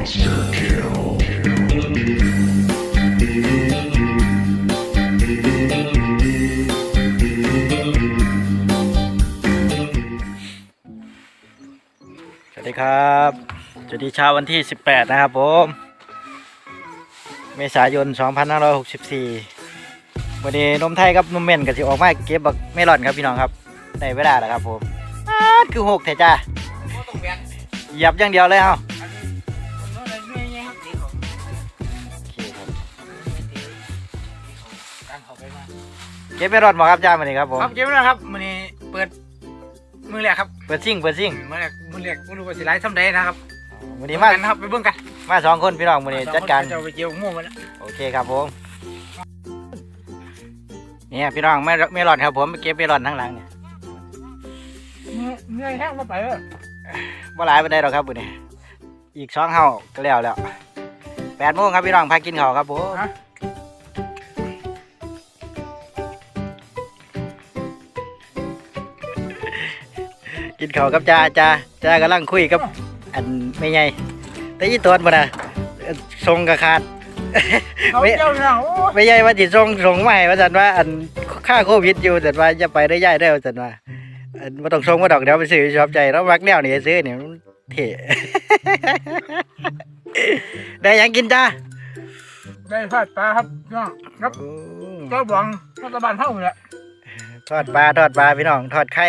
Monster kill. สวัสดีครับสวัสดีเช้าวันที่ 18 นะครับผม เมษายน 2564 วันนี้นมไทยกับนมเม่นกับสิออกมาเก็บบักเมลอนครับพี่น้องครับในเวลาแล้วครับผมอ๊าดคือหกเถอะจ้าเหยียบอย่างเดียวเลยเอา เก็บเมลอนมาครับจ้าวันนี้ครับผมครับเก็บไว้นะครับมื้อนี้เปิดมือแรกครับเปิดซิ่งเปิดซิ่งมือแรกมือแรกบ่รู้ว่าสิไลฟ์ทำได้นะครับวันนี้มากันนะครับไปเบิ่งกันมาสองคนพี่น้องวันนี้จัดการจะเอาไปเจียวม่วงมันนะโอเคครับผม เนี่ยพี่น้องไม่ไม่รอดครับผมเก็บไม่รอดทั้งหลังเนี่ยเหนื่อยแห้งมาไปเออบ่หลายไปได้หรอกครับวันนี้อีกสองเฮาก็แล้วแล้วแปดโมงครับพี่น้องพากินข้าวครับผม กินข้าวกับจ้าจ้าจ้ากำลังคุยกับอันไม่ใหญ่แต่ยี่ตัวมันนะเอ่อทรงกระขาดเขาไม่เจียวเนี่ยโอ้ยไม่ใช่ว่าจิส่งส่งมาให้ว่าสันว่า อันค่าโควิดอยู่แต่ว่าจะไปได้ย่ายได้ว่าสันว่าอันมาต้องส่งมาดอกเดี๋ยวไปซื้อชอบใจแล้วมักแนวนี่ซื้อเนี่ยมันเท่ได้หยังกินจ้าได้ทอดปลาครับพี่น้องครับเจ้าบองรัฐบาลเท่านี่แหละทอดปลาทอดปลาพี่น้อง ทอดไข่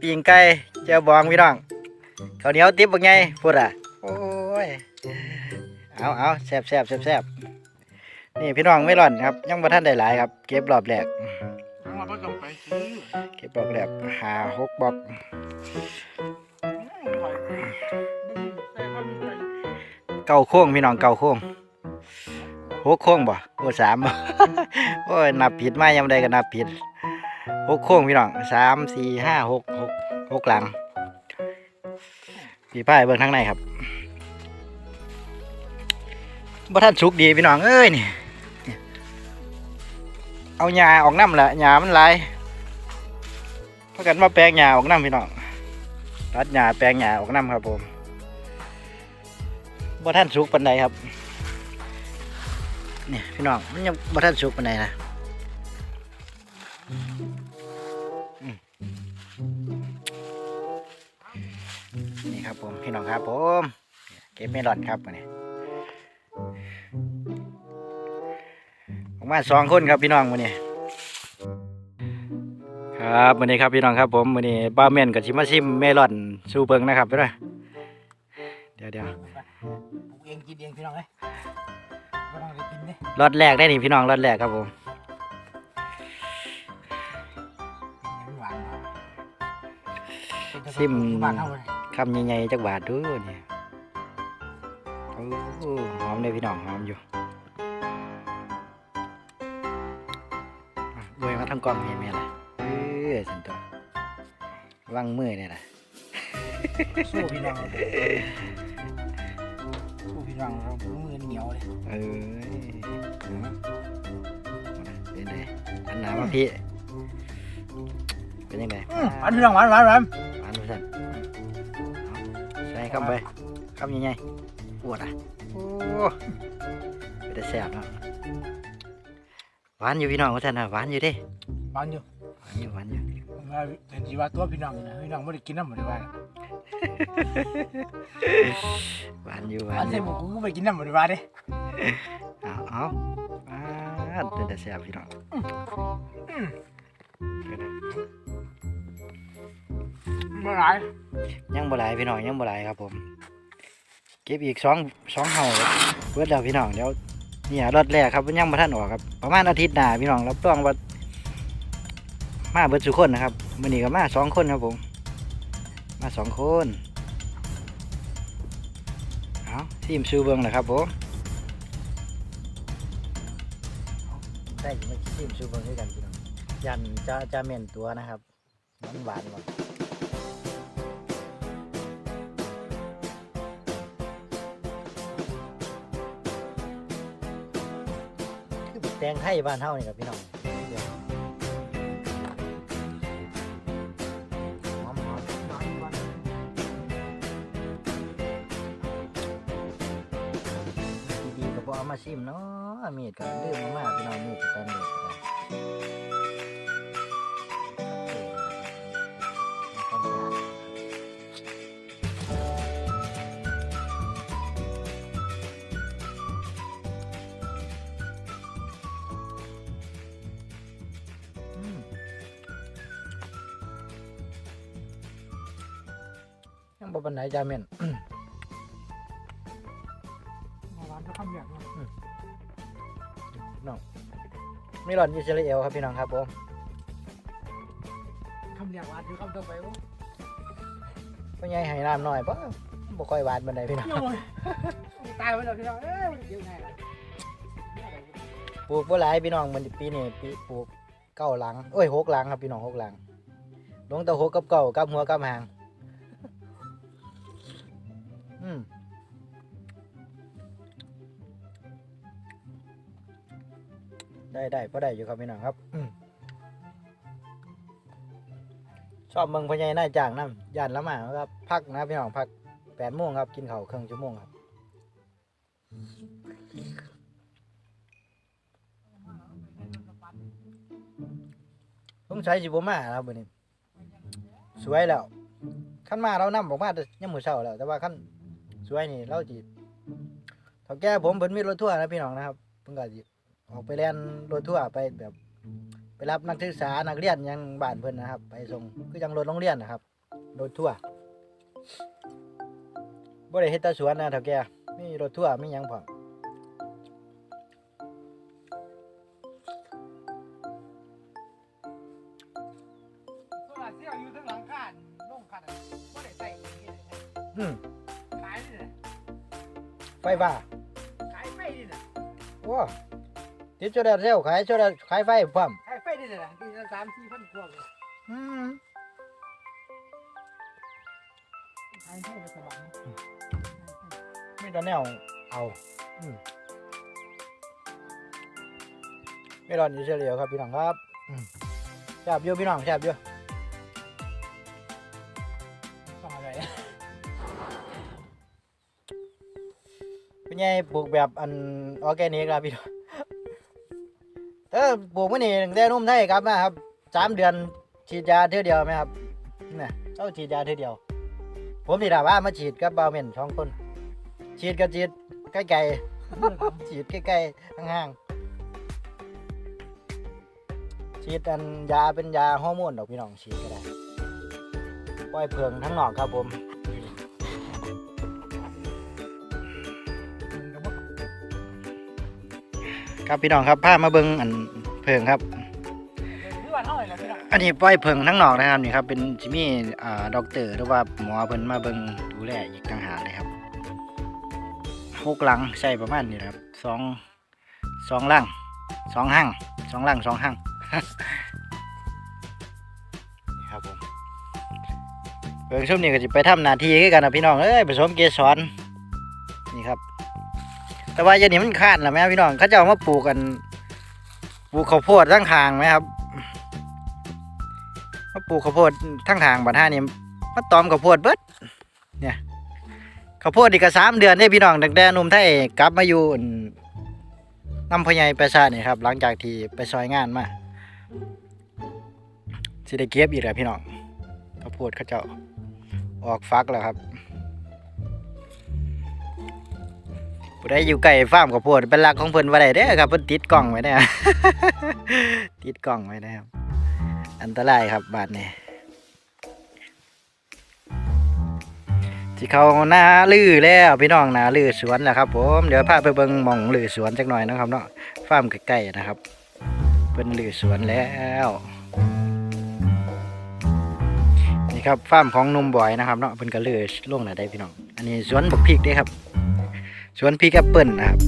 ปีงไก่ เจ้าบองพี่น้องข้าวเหนียวติ๊บบักไงพูดอะโอ้ยเอาเอาแซ่บแซ่บแซ่บแซ่บนี่พี่น้องไม่ร่อนครับ ยังบ่ท่านได้หลายครับ เก็บรอบแรกทั้งหมดก็ต้องไปซื้อเก็บบอกแบบหาหกบอกเก่าโค้งพี่น้องเก่าโค้งหกโค้งบ่โอ้สามบ่โอ้ยนับผิดมายามใดก็นับผิดหกโค้งพี่น้องสามสี่ห้าหกหก หกหลังพี่ป้ายเบิ่งทางในครับบ่ท่านสุกดีพี่น้องเอ้ยนี่เอาหญ้าออกน้ำละหญ้ามันลายเพากันมาแปลงหญ้าออกน้ำพี่น้องตัดหญ้าแปลงหญ้าออกน้ำครับผมบ่ท่านสุกปานใดครับเนี่ยพี่น้องมันยังบ่ท่านสุกปานใดนะ นี่ครับผมพี่น้องครับผมเก็บเมลอนครับวันนี้ผมมาสองคนครับพี่น้องวันนี้ ครับวันนี้ครับพี่น้องครับผมวันนี้บ้าเมนกับชิมาชิมเมลอนสูเบิงนะครับไปด้วยเดี๋ยวเดี๋ยวปลูกเองกินเองพี่น้องเอ้ยไม่ต้องไปกินเด้รอดแรกได้นี่พี่น้องรอดแรกครับผมหวานๆซิมบ้านเฮาเลย คำใหญ่ๆจักบาทดูนี่โอ้หอมเลยพี่น้องหอมอยู่อะรวยมาทั้งกล้องเห็นไหมล่ะเออสันตัววางมือเนี่ยล่ะสู้พี่น้องสู้พี่น้องเรามือเหนียวเลยเอ้ยเป็นไงอันหนามาพี่เป็นยังไงอืมหวานพี่น้องหวานหวานหวานหวานดูสัน เอาใส่เข้าไปคำยังไงปวดอะโอ้เป็นแต่แสบเนาะหวานอยู่พี่น้องว่าท่านนะหวานอยู่เด้หวานอยู่หวานอยู่หวานอยู่ผมว่าแต่จีว่าตัวพี่น้องนี่นะพี่น้องไม่ได้กินน้ำหมดเลยว่าหวานอยู่หหวาวานนอใส่ยู่หมูกูก็ไปกินน้ำหมดเลยว่าเด้เอาเอาอ่าเป็นแต่แสบพี่น้องอืม เป็นไงเมื่อไหร่ยังบ่หลายพี่น้องยังบ่หลายครับผม เก็บอีกสองสองเห่าเบิดแล้วพี่น้องเดี๋ยวเนี่ยรถแรกครับมันยังบ่ทันออกครับ ประมาณอาทิตย์หน้าพี่น้องรับรองว่ามาเบิดสุคนนะครับมื้อนี้ก็มาสองคนครับผม มาสองคนเอาทีมซูเบิงนะครับผมได้ยินมาทีมซูเบิงด้วยกันพี่น้องยันจะจะเม่นตัวนะครับหวานหวาน แตงไทยบ้านเฮานี่ครับพี่น้องหอมหอมหอมหอมเอามาชิมเนาะมีดก็ลืมมากๆพี่น้องมีดสแตนเลสก็ได้ชัด บ่ปันไหนจาเม่นมาร้านก็คำเหยียบเนาะน้องมีหลอนอิสราเอลครับพี่น้องครับผมคำเหยียบหวานคือคำต่อไปวะพ่อใหญ่ให้น้ำหน่อยเพราะบ่ค่อยหวานบันไดพี่น้องโอ้ยตายไปแล้วพี่น้องเอ้ยมันเกี่ยวไงล่ะปลูกบ่หลายพี่น้องมันปีนี้ปีปลูกเก้าหลังโอ้ยหกหลังครับพี่น้องหกหลังลงแต่หกกับเก้ากับหัวกับหาง อืมได้ได้พอได้อยู่ครับพี่น้องครับอืมชอบเมืองพญายนาจ้างน้ำย่านละหมาครับ พักนะพี่น้องพักแปดโมงครับ กินข้าวครึ่งชั่วโมงครับสงสัยสิบมาครับวันนี้ สวยแล้วขั้นมาเรานำบอกมาแต่ยังมือเช้าแล้ว แต่ว่าขั้น วยนี่เราจีเท่าแก่ผมเพิ่นมีรถทัวร์นะพี่น้องนะครับเพิ่นก็สิออกไปเล่นรถทัวร์ไปแบบ ไปรับนักศึกษานักเรียนยังบ้านเพิ่นนะครับ ไปส่งคือจังรถโรงเรียนนะครับรถทัวร์บ่ได้เฮ็ดแตาสวนนะเท่าแก่มีรถทัวร์มีหยังพร้อมโไฟฟ้าขายไฟนี่นะว้าติดโซลาร์เซลล์ขายโซลาร์ขายไฟพร้อมขายไฟนี่นะปีละสามสี่พันกว่าเลยอืมขายไฟไปสว่างมีแต่แนวเอาอืมไม่รอนอิสราเอลครับพี่น้องครับอืมแซ่บอยู่พี่น้องแซ่บอยู่ต้อง ไงปลูกแบบอันออร์แกนิกครับพี่น้องเออปลูกมื่อนี้ตั้งแต่นุ่มไทยครับนะครับสามเดือนฉีดยาเท่าเดียวไหมครับนี่เจ้าฉีดยาเท่าเดียว ผมนี่ถามว่ามาฉีดกับบาวเมนสองคนฉีดกับฉีดใกล้ๆฉีดใกล้ๆห่างๆฉีดอันยาเป็นยาฮอร์โมนดอกพี่น้องฉีดก็ได้ปล่อยเพิงทั้งนอกครับผม ครับพี่น้องครับพามาเบิงอันเพิงครับที่ว่าเท่าไหร่นะพี่น้องอันนี้ปล่อยเพิงทั้งนอกนะครับนี่ครับเป็นจิมี่อ่าด็อกเตอร์หรือว่าหมอเพิ่นมาเบิงดูแลอีกต่างหากเลยครับหกหลังใช่ประมาณนี้นะครับสองสองหลังสองห้างสองหลังสองห้างนี่ครับผมเพิงช่วงนี้ก็จะไปทำหน้าที่คือกันนะพี่น้องเอ้ยผสมเกสรนี่ครับ แต่ว่าอย่านี้มันขาดแล้วไหมครับพี่น้องเขาจะเอามาปลูกกันปลูกข้าวโพดทั้งทางไหมครับมาปลูกข้าวโพดทั้งทางบัดห้านี่มาตอมข้าวโพดเบิดเนี่ยข้าวโพดอีกสามเดือนได้พี่น้องตั้งแต่หนุ่มไทยกลับมาอยู่น้ำพะไยไปซาเนี่ยครับ หลังจากที่ไปซอยงานมาสิได้เก็บอีกแล้วพี่น้องข้าวโพดเขาเจ้าออกฟักแล้วครับ ผู้ใดอยู่ใกล้ฟาร์มข้าวโพดเป็นหลักของเพิ่นว่าได้เด้อครับเพิ่นติดกล้องไว้เนี่ยติดกล้องไว้นะครับ อันตรายครับบาดนี้ที่เขาหน้าลือแล้วพี่น้องหน้าลือสวนแล้วครับผมเดี๋ยวพาไปเบิ่งหมองลือสวนจักหน่อยนะครับเนาะฟาร์มใกล้ๆนะครับเป็นลือสวนแล้วนี่ครับฟาร์มของนุ่มบอยนะครับเนาะเป็นกระลือลงหนได้พี่น้อง อันนี้สวนบักพริกเด้ครับ สวนพริกแอปเปิลนะครับ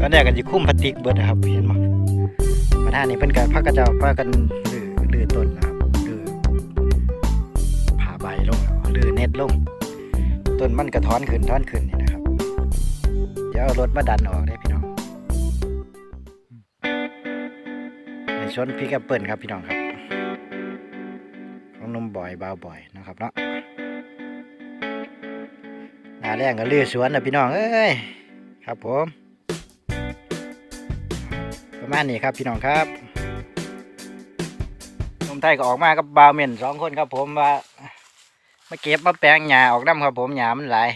ตอนแรกกันจะคุ้มพลาสติกเบิดนะครับเห็นมั้มาท่านี้เพิ่นก็พักกระเจ้าพากันลือลือต้นนะครับลือผ่าใบลงลือเน็ตลงต้นมันกระท้อนขึ้นท้อนขึ้นนี่นะครับ เดี๋ยวเอารถมาดันออกได้พี่น้องในสวนพริกแอปเปิลครับพี่น้องครับของหนหนุ่ม บ่อยเบาบ่อยนะครับเนาะหนาแรงก็ลือสวนนะพี่น้องเอ้ยครับผม ประมาณนี้ครับพี่น้องครับนุ่มไทยก็ออกมากับบาวเมนสองคนครับผมว่ามาเก็บมาแปลงหญ้าออกน้ำครับผมหญ้ามันหลาย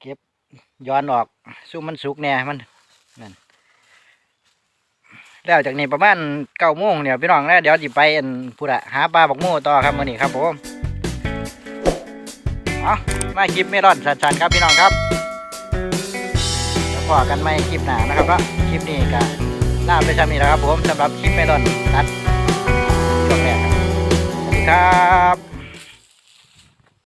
เก็บย้อนออกสู้มันสุกแน่มันนั่น แล้วจากนี้ประมาณเก้าโมงเนี่ยพี่น้องแล้วเดี๋ยวจะไปอันพูดอะหาปลาบักโม่ต่อครับมื่อนี้ครับผมเอามาคลิปไม่รอดสันๆครับพี่น้องครับเดี๋ยวพอกันไม่คลิปหนานะครับเนาคลิปนี้ก็ลาไปชำนี้แล้วครับผมสำหรับคลิปไม่รอดตัดช่วงแรกครับสวัสดีครับ